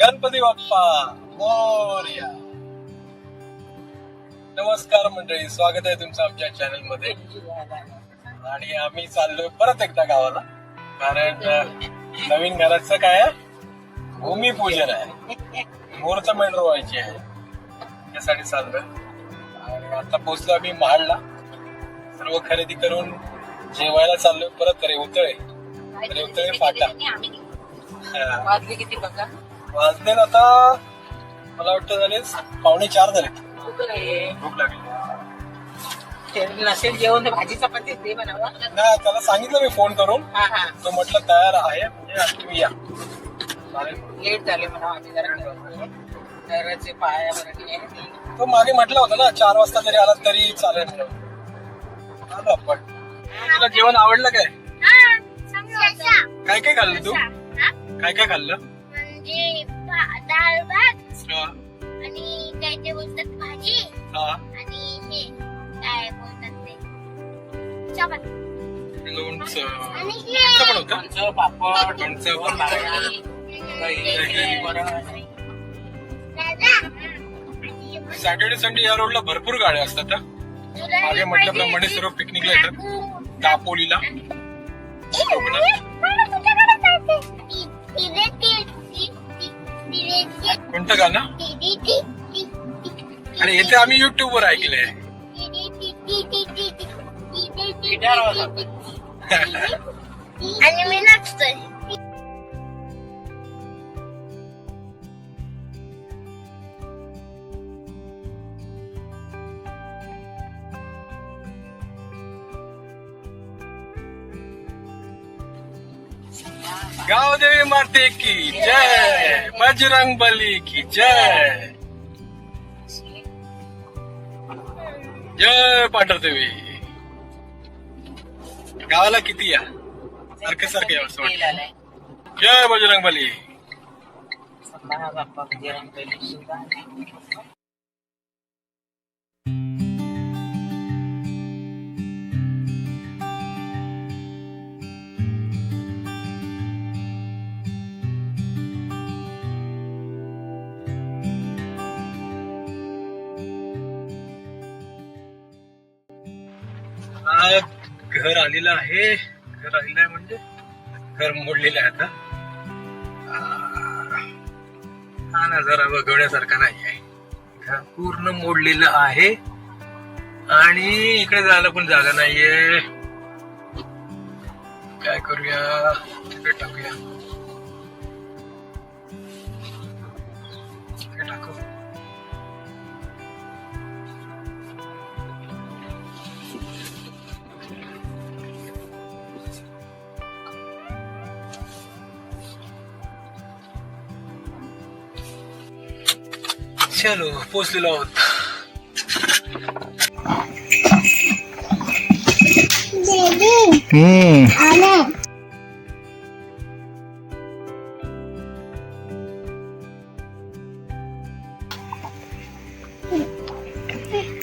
गणपती बाप्पा. मोरया. नमस्कार मंडळी स्वागत आहे तुमचं आमच्या चॅनलमध्ये आणि आम्ही चाललोय परत एकदा गावाला. कारण नवीन घराचं काय भूमिपूजन आहे. मुहूर्त मेंढ रोवायची आहे. त्यासाठी चाललोय. आणि आता पोहोचलो आम्ही महाडला. सर्व खरेदी करून जेवायला चाललोय. परत रेवतळे. रेवतळे फाटा. हा. वाजले किती बघा. वाजले ना आता मला वाटतं झाले पावणे चार झाले. भूक लागली. ते नसेल जेवण तर भाजी चपाती दे बनावा. नाही त्याला सांगितलं मी फोन करून. हा हा. तो म्हटलं तयार आहे म्हणजे तुम्ही या. चालेल. लेट झाले म्हणा जरा पाया बरं आहे तो मागे म्हटला होता ना चार वाजता जरी आला तरी चालेल. म्हणून आलो आपण तुला जेवण आवडलं काय? काय काय खाल्लं तू? काय काय खाल्लं? म्हणजे डाळ भात. हा, आणि काय ते बोलतात भाजी. हा. आणि हे काय बोलतात ते? चपाती. लोणचं. आणि लोणचं पण हे होतं. लोणचं पापड लोणचं पण भाजी, दही, वरण. दादा. आणि हे सॅटर्डे संडे या रोडला भरपूर गाड्या असतात हा. तुला मागे हे म्हटल्याप्रमाणे? सर्व पिकनिकला येतात. दापोलीला कोणतं गाणं? आणि इथे आम्ही युट्यूब वर ऐकलंय. ती- आणि मी नाचतोय. गाव देवी माते की जय बजरंग बली की जय। जय पांढरदेवी गावाला किती या? सारखं सारखं या असं वाटतं. जय बजरंग बली। संभाळा घर आलेलं आहे. घर आलेलं आहे म्हणजे घर मोडलेलं आहे आता. हा नजारा बघवण्यासारखा नाही आहे. घर पूर्ण मोडलेलं आहे. आणि इकडे जायला पण जागा नाहीये. काय करूया? तिकडे टाकूया. चलो पोचलेलो आहोत हम्म आलं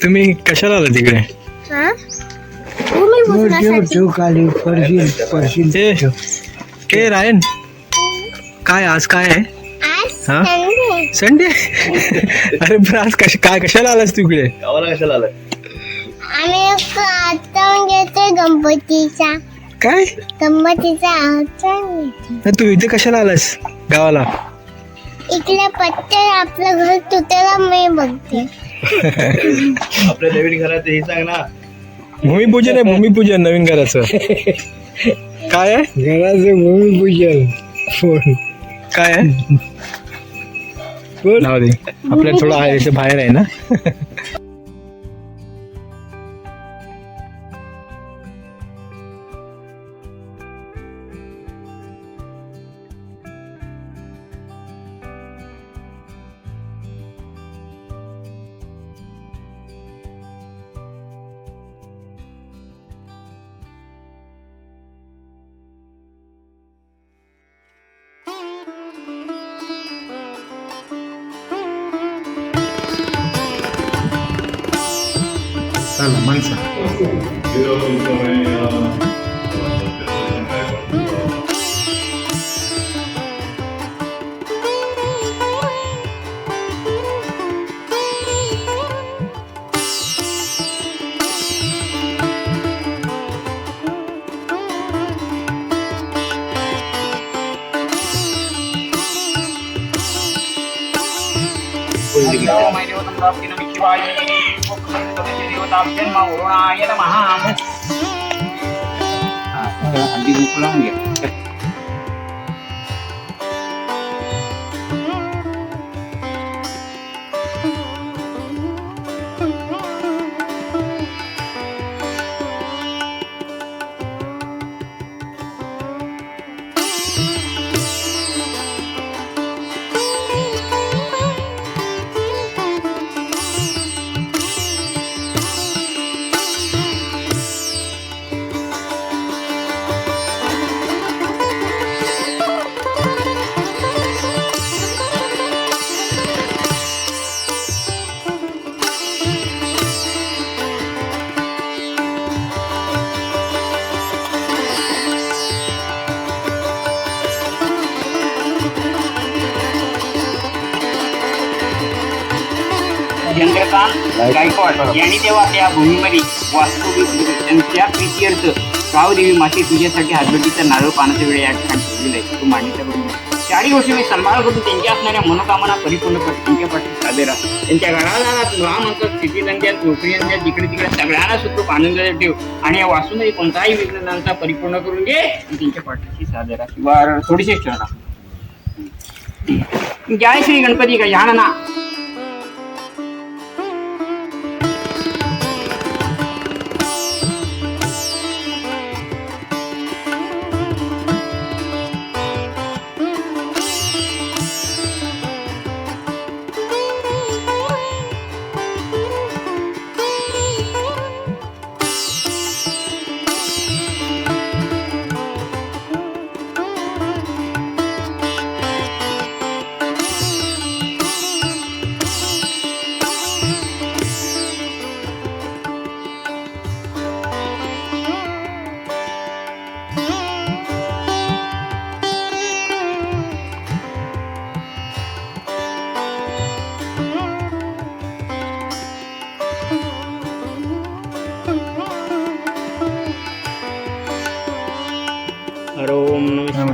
तुम्ही कशाला आला तिकडे? हा? रायन. काय आज काय आहे? आज हा? संडे अरे पण आज कश काय कशाला आलास तू इकडे? गावाला कशाला आलाय? आम्ही एक आठवण घेतोय गणपतीचा. काय? गणपतीचा अरे तू इथे कशाला आलास गावाला? इकडे पत्ते आपलं घर तुटेला मी बघते. आपल्या नवीन घरात हे सांग ना. भूमिपूजन आहे भूमिपूजन नवीन घराचं. काय आहे? घराचं भूमिपूजन काय आहे? दे. आपल्याला थोडं आहे बाहेर आहे ना? चला माणसा हल्ली घ्या. चंद्रकांत गायकवाड यांनी तेव्हा त्या भूमीमध्ये वास्तविक त्यांच्या प्रीत्यर्थ गावदेवी माते तुझ्यासाठी हातबटीचा नारळ पाण्याचा वेळ या ठिकाणी ठेवलेला आहे. तू करून घे. चारही वर्षी मी सन्मान करून त्यांच्या असणाऱ्या मनोकामना परिपूर्ण करतो त्यांच्या पाठी साधे राहा. त्यांच्या घरादारात राम म्हणतात स्थिती त्यांच्यात नोकरी त्यांच्यात जिकडे तिकडे सगळ्यांना सुखरूप आनंदाने ठेव. आणि या वासूमध्ये कोणताही विघ्नांचा परिपूर्ण करून घे आणि त्यांच्या पाठीशी साधे राहा. किंवा थोडीशी ठेवणार जय श्री गणपती गजानना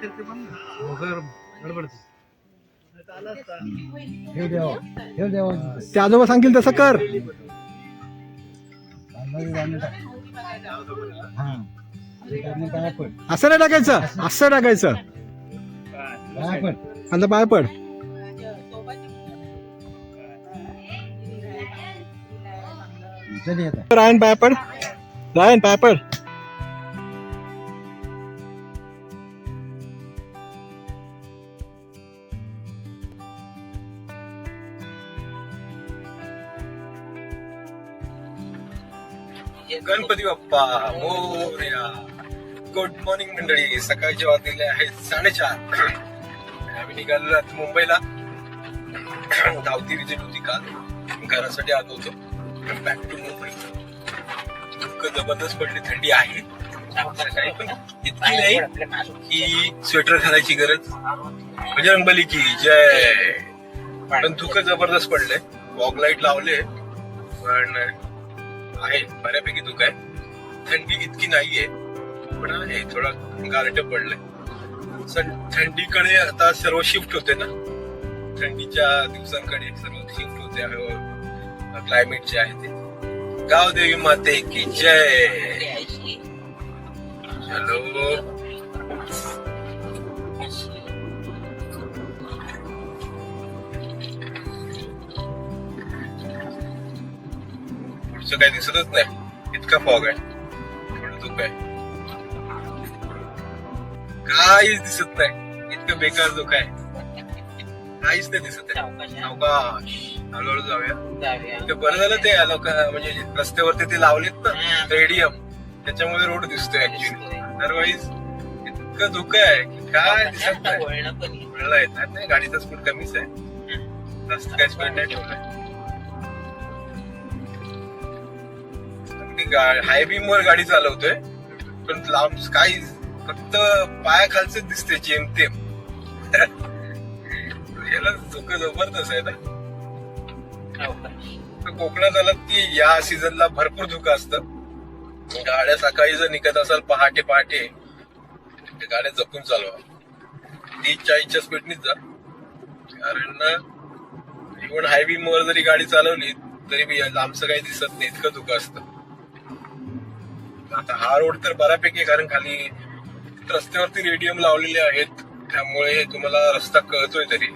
तिकडे तिकडे. ते. आजोबा सांगतील तसं कर. असं नाही टाकायचं असं टाकायचं. आता पाय पड. रायन पाय पड. रायन पाय पड. गणपती बाप्पा मोर्या. गुड मॉर्निंग मंडळी. सकाळचे वाजलेले आहेत साडेचार. आम्ही निघालो आता मुंबईला. धावती विजिट होती काल. घरासाठी आलो होतो. बॅक टू मुंबई इतकं जबरदस्त पडली. थंडी आहे. सकाळी पण इतकी नाही की स्वेटर घालायची गरज. बजरंग बलीची जय. पण धुकं जबरदस्त पडलंय. वॉग लाइट लावले. पण आहे. बऱ्यापैकी धुकं आहे. थंडी इतकी नाहीये. पण आहे थोडा गारट पडलंय. थंडीकडे आता सर्व शिफ्ट होते ना. थंडीच्या दिवसांकडे सर्व शिफ्ट होते. क्लायमेट जे आहे ते. गावदेवी माते की जय चलो पुढचं काही दिसतच नाही. इतका फॉग आहे. थोडं धुकं आहे. काहीच दिसत नाही. इतकं बेकार धुकं आहे. काहीच नाही दिसत आहे. सावकाश हळूहळू जाऊया. ते बरं झालं ते लोक म्हणजे रस्त्यावरती ते लावलेत ना रेडियम. त्याच्यामुळे रोड दिसतोय ऍक्च्युली अदरवाईज इतकं धुकं आहे की काय दिसत नाही. नाही. गाडीचा स्पीड कमीच आहे. जास्त काय स्पीड नाही ठेवलाय हाय वर गाडी चालवतोय. पण लांब काही फक्त पायाखालच दिसते जेमतेम याला धोकं जबरदस्त आहे ना. तर कोकणात आला की या सीझनला भरपूर धुकं असतं. गाड्या सकाळी जर निघत असाल पहाटे पहाटे गाड्या जपून चालवा. तीस चाळीसच्या स्पीडनीच जा. कारण इव्हन हायवे वर जरी गाडी चालवली तरी लांबचं काही दिसत नाही. इतकं धुकं असतं. आता हा रोड तर बऱ्यापैकी कारण खाली रस्त्यावरती रेडियम लावलेले आहेत. त्यामुळे तुम्हाला रस्ता कळतोय तरी.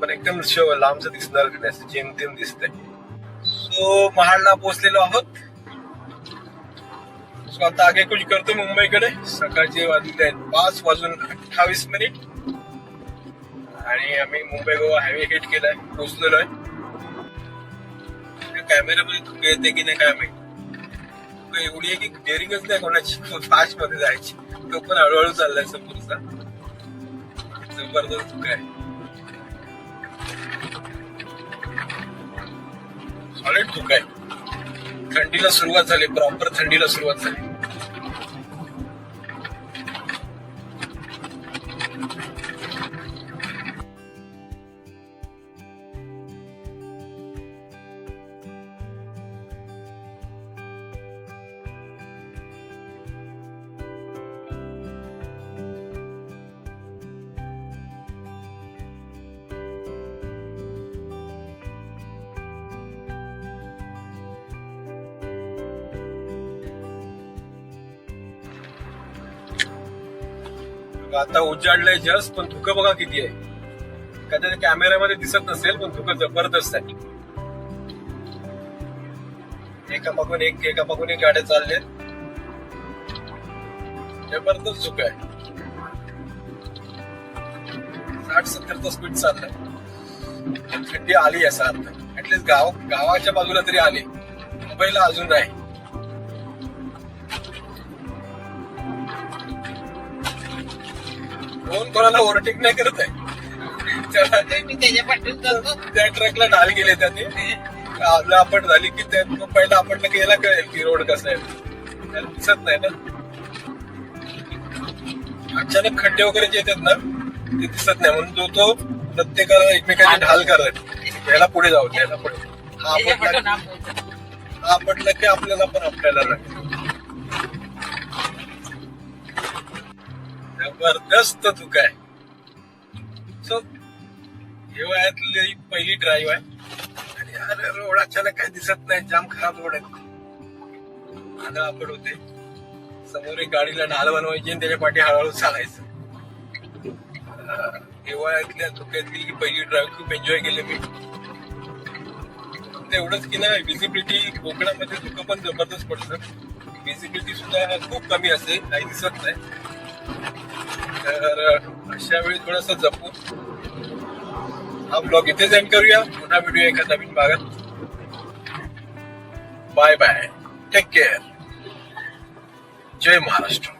पण एकदम लांबच लांबचं दिसणार नाही असं जेमतेम दिसतंय. सो महाडला पोहोचलेलो आहोत. सो आता आगे कुछ करतो मुंबईकडे. सकाळचे वाजले आहेत पाच वाजून अठ्ठावीस मिनिट. आणि आम्ही मुंबई गोवा हायवे हिट केलाय पोहोचलेलो आहे. कॅमेऱ्यामध्ये तू येते की नाही काय माहिती एवढी आहे की डेअरिंगच नाही कोणाची फास्टमध्ये जायची. तो पण हळूहळू चाललाय समोरचा. जबरदस्त काय? आहे सॉलिड धुकं आहे थंडीला सुरुवात झाली प्रॉपर थंडीला सुरुवात झाली. आता उजाडलंय जस्ट पण धुकं बघा किती आहे. कदाचित कॅमेऱ्यामध्ये दिसत नसेल पण धुकं जबरदस्त आहे. एकामागून एक एकामागून एक गाड्या चाललेत जबरदस्त झुक आहे. साठ सत्तरचा स्पीड चाललाय. थंडी आली आहे सार ऍटलीस्ट गाव गावाच्या बाजूला तरी आली. मुंबईला अजून नाही. कोण कोणाला ओव्हरटेक नाही करत आहे. त्या ट्रकला ढाल गेले त्याने. आपलं आपण झाली की त्या पहिला आपण गेला कळेल की रोड कसा आहे. त्याला दिसत नाही ना. अचानक खड्डे वगैरे जे येतात ना ते दिसत नाही. म्हणून तो तो प्रत्येकाला एकमेकांची ढाल करत. याला पुढे जाऊ याला पुढे. हा हा आपटला की आपल्याला पण आपल्याला लागेल जबरदस्त चुक आहे सो हिवाळ्यातली पहिली ड्राईव्ह आहे. आणि अरे रोड अचानक काही दिसत नाही. जाम खराब रोड आहे. आता आपण होते समोर एक गाडीला नाल बनवायची आणि त्याच्या पाठी हळूहळू चालायचं. हिवाळ्यातल्या धुक्यातली ही पहिली ड्राईव्ह खूप एन्जॉय केली मी. तेवढंच एवढंच की ना विजिबिलिटी कोकणामध्ये धुकं पण जबरदस्त पडतं. विजिबिलिटी सुद्धा खूप कमी असते काही दिसत नाही. तर अशा वेळी थोडस जपून हा ब्लॉग इथेच एंड करूया. पुन्हा व्हिडिओ एका नवीन भागात. बाय बाय टेक केअर जय महाराष्ट्र.